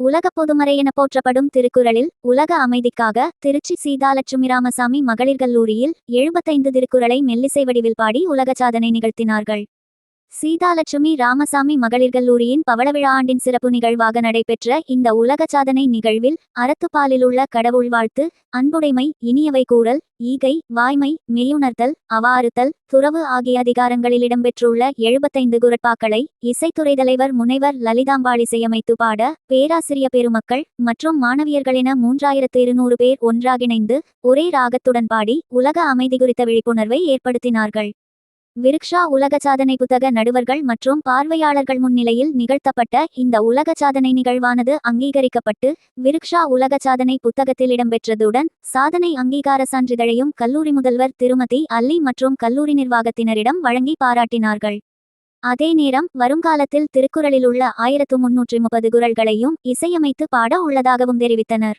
உலக பொதுமறை என போற்றப்படும் திருக்குறளில் உலக அமைதிக்காக திருச்சி சீதாலட்சுமி ராமசாமி மகளிர் கல்லூரியில் எழுபத்தைந்து திருக்குறளை மெல்லிசை வடிவில் பாடி உலக சாதனை நிகழ்த்தினார்கள். சீதாலட்சுமி ராமசாமி மகளிர் கல்லூரியின் பவளவிழா ஆண்டின் சிறப்பு நிகழ்வாக நடைபெற்ற இந்த உலக சாதனை நிகழ்வில் அறத்துப்பாலிலுள்ள கடவுள் வாழ்த்து அன்புடைமை இனியவை கூறல் ஈகை வாய்மை மெய்யுணர்தல் அவாறுத்தல் துறவு ஆகிய அதிகாரங்களில் இடம்பெற்றுள்ள எழுபத்தைந்து குரட்பாக்களை இசைத்துறை தலைவர் முனைவர் லலிதாம்பாள் இசையமைத்து பாட பேராசிரிய பெருமக்கள் மற்றும் மாணவியர்களென மூன்றாயிரத்து இருநூறு பேர் ஒன்றாகிணைந்து ஒரே ராகத்துடன் பாடி உலக அமைதி குறித்த விழிப்புணர்வை ஏற்படுத்தினார்கள். விருக்ஷா உலக சாதனை புத்தக நடுவர்கள் மற்றும் பார்வையாளர்கள் முன்னிலையில் நிகழ்த்தப்பட்ட இந்த உலக சாதனை நிகழ்வானது அங்கீகரிக்கப்பட்டு விருக்ஷா உலக சாதனை புத்தகத்தில் இடம்பெற்றதுடன் சாதனை அங்கீகார சான்றிதழையும் கல்லூரி முதல்வர் திருமதி அல்லி மற்றும் கல்லூரி நிர்வாகத்தினரிடம் வழங்கி பாராட்டினார்கள். அதே நேரம் வருங்காலத்தில் திருக்குறளில் உள்ள ஆயிரத்து முன்னூற்றி முப்பது குரல்களையும் இசையமைத்து பாட உள்ளதாகவும் தெரிவித்தனர்.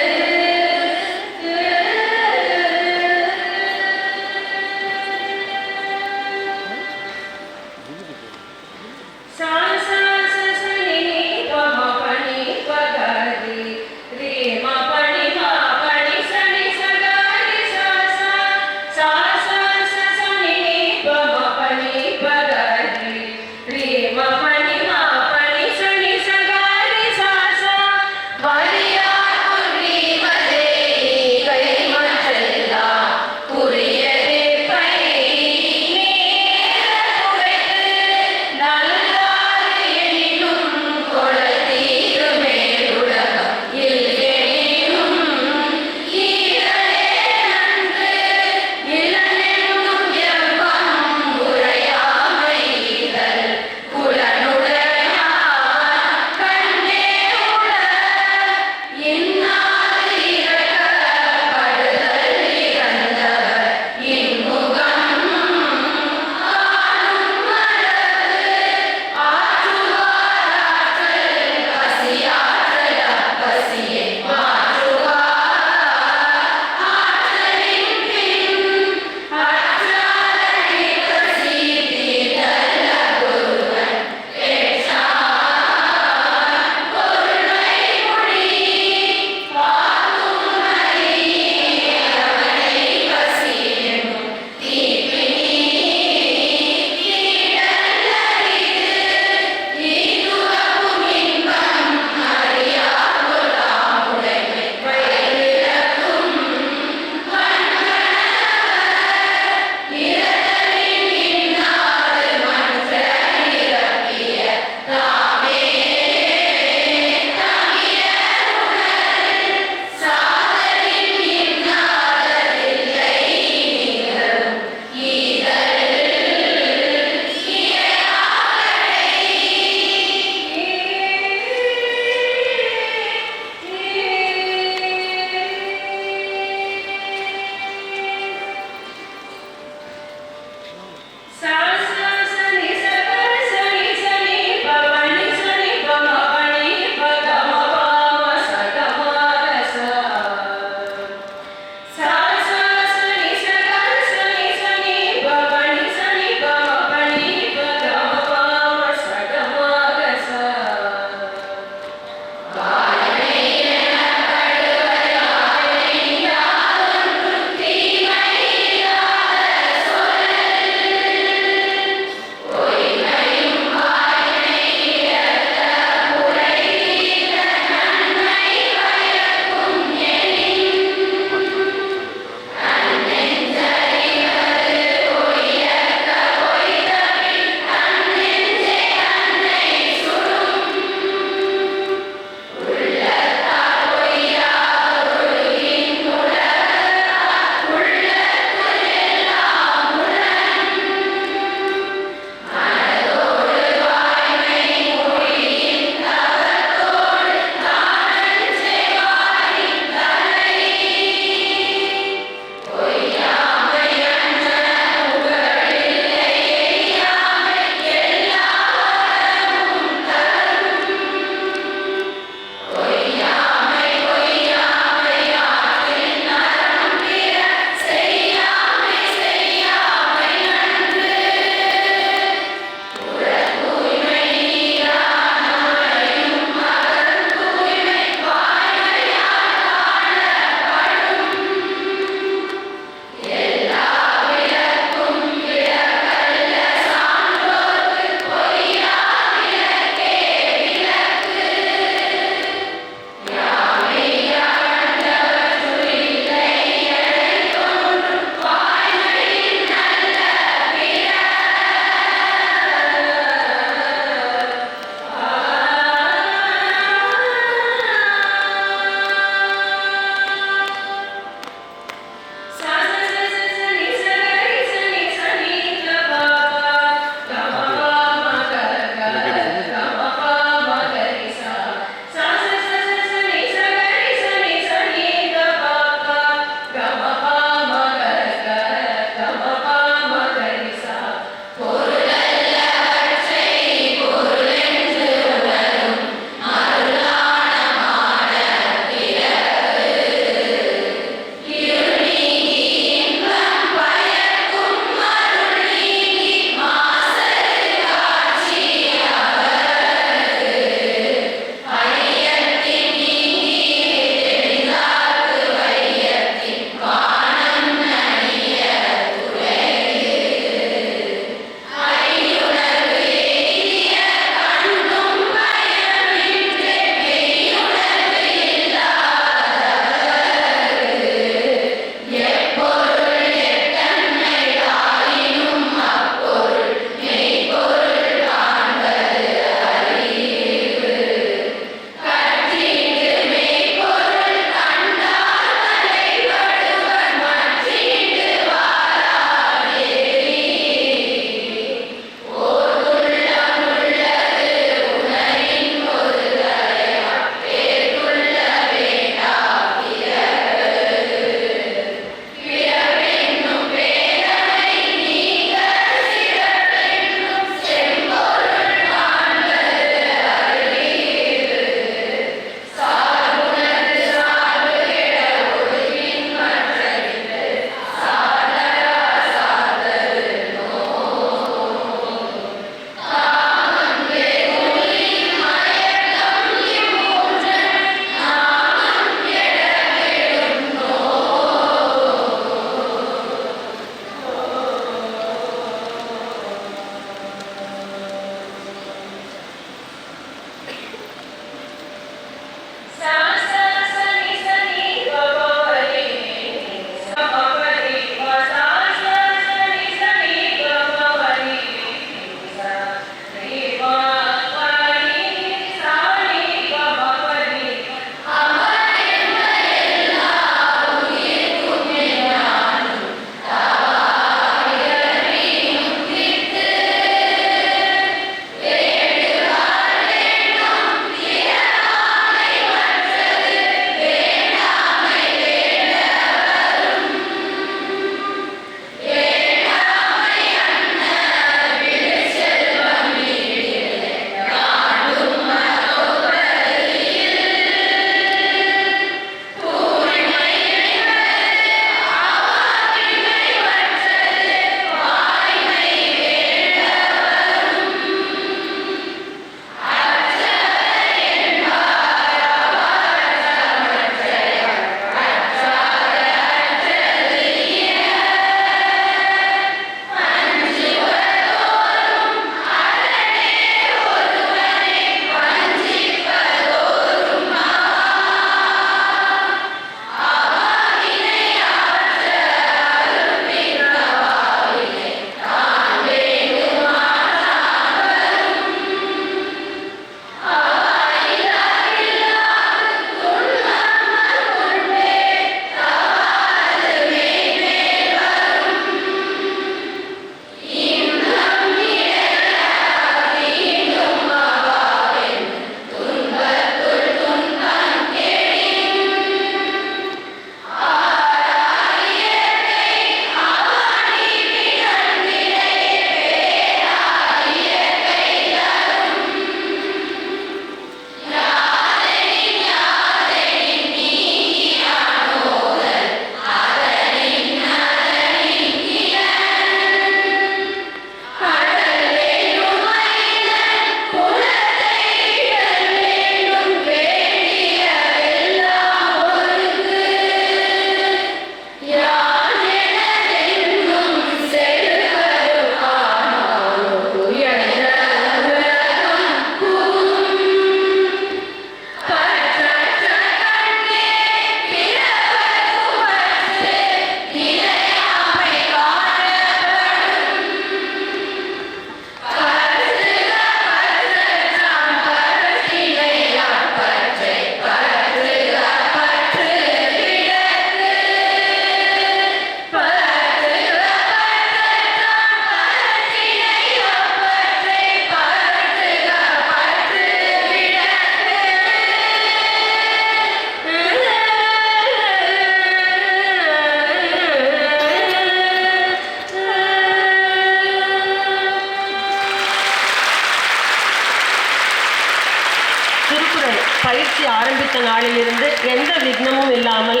ஆரம்பித்த நாளிலிருந்து எந்த விக்னமும் இல்லாமல்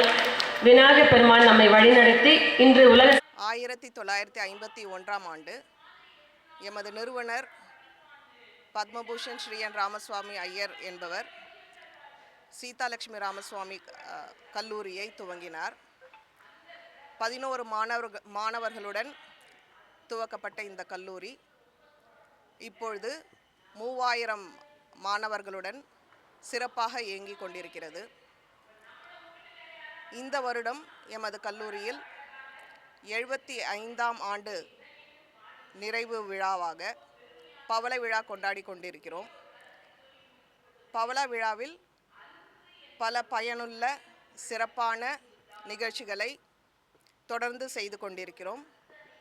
விநாயகப் பெருமான் நம்மை வழிநடத்தி இன்று உலக ஆயிரத்தி தொள்ளாயிரத்தி ஐம்பத்தி ஒன்றாம் ஆண்டு எமது நிறுவனர் பத்மபூஷன் ஸ்ரீ என் ராமசுவாமி ஐயர் என்பவர் சீதாலட்சுமி ராமசுவாமி கல்லூரியை துவங்கினார். பதினோரு மாணவர்கள் மாணவர்களுடன் துவக்கப்பட்ட இந்த கல்லூரி இப்பொழுது மூவாயிரம் மாணவர்களுடன் சிறப்பாக இயங்கிக் கொண்டிருக்கிறது. இந்த வருடம் எமது கல்லூரியில் எழுபத்தி ஐந்தாம் ஆண்டு நிறைவு விழாவாக பவள விழா கொண்டாடி கொண்டிருக்கிறோம். பவள விழாவில் பல பயனுள்ள சிறப்பான நிகழ்ச்சிகளை தொடர்ந்து செய்து கொண்டிருக்கிறோம்.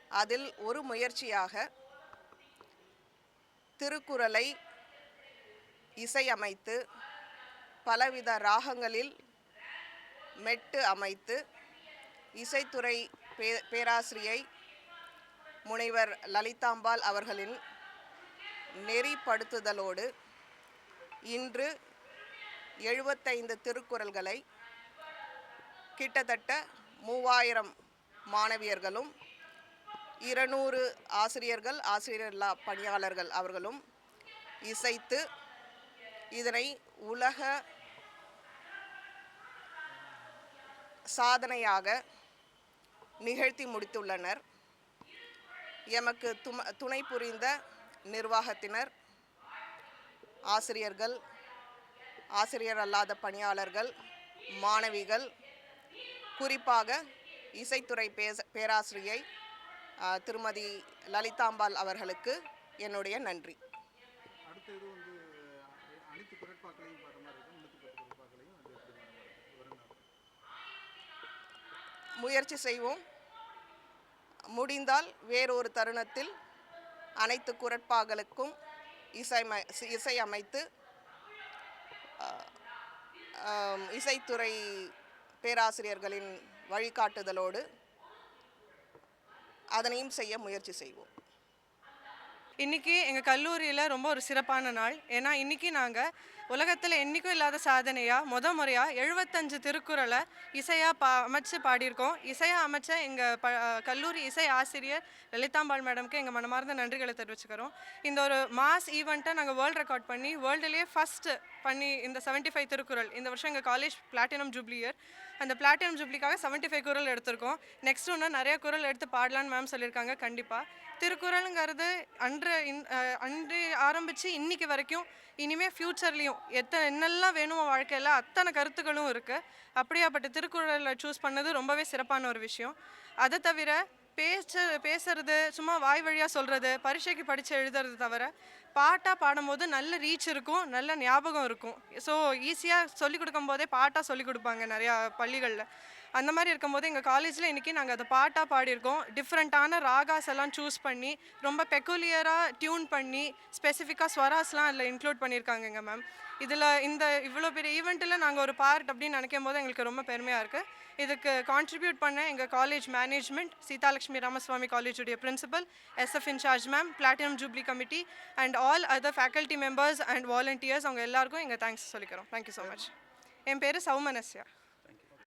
அதில் ஒரு முயற்சியாக திருக்குறளை இசையமைத்து பலவித ராகங்களில் மெட்டு அமைத்து இசைத்துறை பே பேராசிரியை முனைவர் லலிதாம்பாள் அவர்களின் நெறிப்படுத்துதலோடு இன்று எழுபத்தைந்து திருக்குறள்களை கிட்டத்தட்ட மூவாயிரம் மாணவியர்களும் இருநூறு ஆசிரியர்கள் ஆசிரியர்லா பணியாளர்கள் அவர்களும் இசைத்து இதனை உலக சாதனையாக நிகழ்த்தி முடித்துள்ளனர். எமக்கு தும துணை புரிந்த நிர்வாகத்தினர் ஆசிரியர்கள் ஆசிரியர் அல்லாத பணியாளர்கள் மாணவிகள் குறிப்பாக இசைத்துறை பேச பேராசிரியை திருமதி லலிதாம்பாள் அவர்களுக்கு என்னுடைய நன்றி. முயற்சி செய்வோம். முடிந்தால் வேறொரு தருணத்தில் அனைத்து குரட்பாக்களுக்கும் இசைமை இசை அமைத்து இசைத்துறை பேராசிரியர்களின் வழிகாட்டுதலோடு அதனையும் செய்ய முயற்சி செய்வோம். இன்னைக்கு எங்கள் கல்லூரியில் ரொம்ப ஒரு சிறப்பான நாள். ஏன்னா இன்னைக்கு நாங்கள் உலகத்தில் என்றைக்கும் இல்லாத சாதனையாக முத முறையாக எழுபத்தஞ்சு திருக்குறளை இசையாக பா அமைச்சு பாடியிருக்கோம். இசையாக அமைச்ச எங்கள் ப கல்லூரி இசை ஆசிரியர் லலிதாம்பாள் மேடம்க்கு எங்கள் மனமார்ந்த நன்றிகளை தெரிவிச்சுக்கிறோம். இந்த ஒரு மாஸ் ஈவெண்ட்டை நாங்கள் வேர்ல்டு ரெக்கார்ட் பண்ணி வேர்ல்டுலேயே ஃபஸ்ட்டு பண்ணி இந்த 75 ஃபைவ் திருக்குறள். இந்த வருஷம் எங்கள் காலேஜ் பிளாட்டினம் ஜூப்ளி இயர். அந்த பிளாட்டினம் ஜூப்ளிக்காக 75 ஃபைவ் குரல் எடுத்திருக்கோம். நெக்ஸ்ட் ஒன்று நிறைய குரல் எடுத்து பாடலான்னு மேம் சொல்லியிருக்காங்க. கண்டிப்பாக திருக்குறளுங்கிறது அன்று இன்- அன்று ஆரம்பித்து இன்னைக்கு வரைக்கும் இனிமேல் ஃப்யூச்சர்லேயும் எத்தனை என்னெல்லாம் வேணுமோ வாழ்க்கையில் அத்தனை கருத்துக்களும் இருக்குது அப்படியாப்பட்ட திருக்குறளை சூஸ் பண்ணது ரொம்பவே சிறப்பான ஒரு விஷயம். அதை தவிர பேச பேசுறது சும்மா வாய் வழியாக சொல்கிறது பரீட்சைக்கு படித்து எழுதுறது தவிர பாட்டாக பாடும்போது நல்ல ரீச் இருக்கும் நல்ல ஞாபகம் இருக்கும். ஸோ ஈஸியாக சொல்லிக் கொடுக்கும் போதே பாட்டாக சொல்லிக் கொடுப்பாங்க நிறையா பள்ளிகளில். அந்த மாதிரி இருக்கும்போது எங்கள் காலேஜில் இன்றைக்கி நாங்கள் அதை பாட்டாக பாடியிருக்கோம். டிஃப்ரெண்ட்டான ராகாஸ் எல்லாம் சூஸ் பண்ணி ரொம்ப பெக்குலியராக டியூன் பண்ணி ஸ்பெசிஃபிக்காக ஸ்வராஸ்லாம் அதில் இன்க்ளூட் பண்ணியிருக்காங்கங்க மேம் இதில் இந்த இவ்வளோ பெரிய ஈவெண்ட்டில் நாங்கள் ஒரு பார்ட் அப்படின்னு நினைக்கும் போது எங்களுக்கு ரொம்ப பெருமையாக இருக்குது இதுக்கு கான்ட்ரிபியூட் பண்ண எங்கள் college management Seethalakshmi Ramaswamy காலேஜுடைய principal S F incharge ma'am platinum jubilee committee and all other faculty members and volunteers அவங்க எல்லாருக்கும் எங்கள் தேங்க்ஸ் சொல்லிக்கிறோம். தேங்க்யூ ஸோ மச் என் பேர் சௌமனஸ்யா.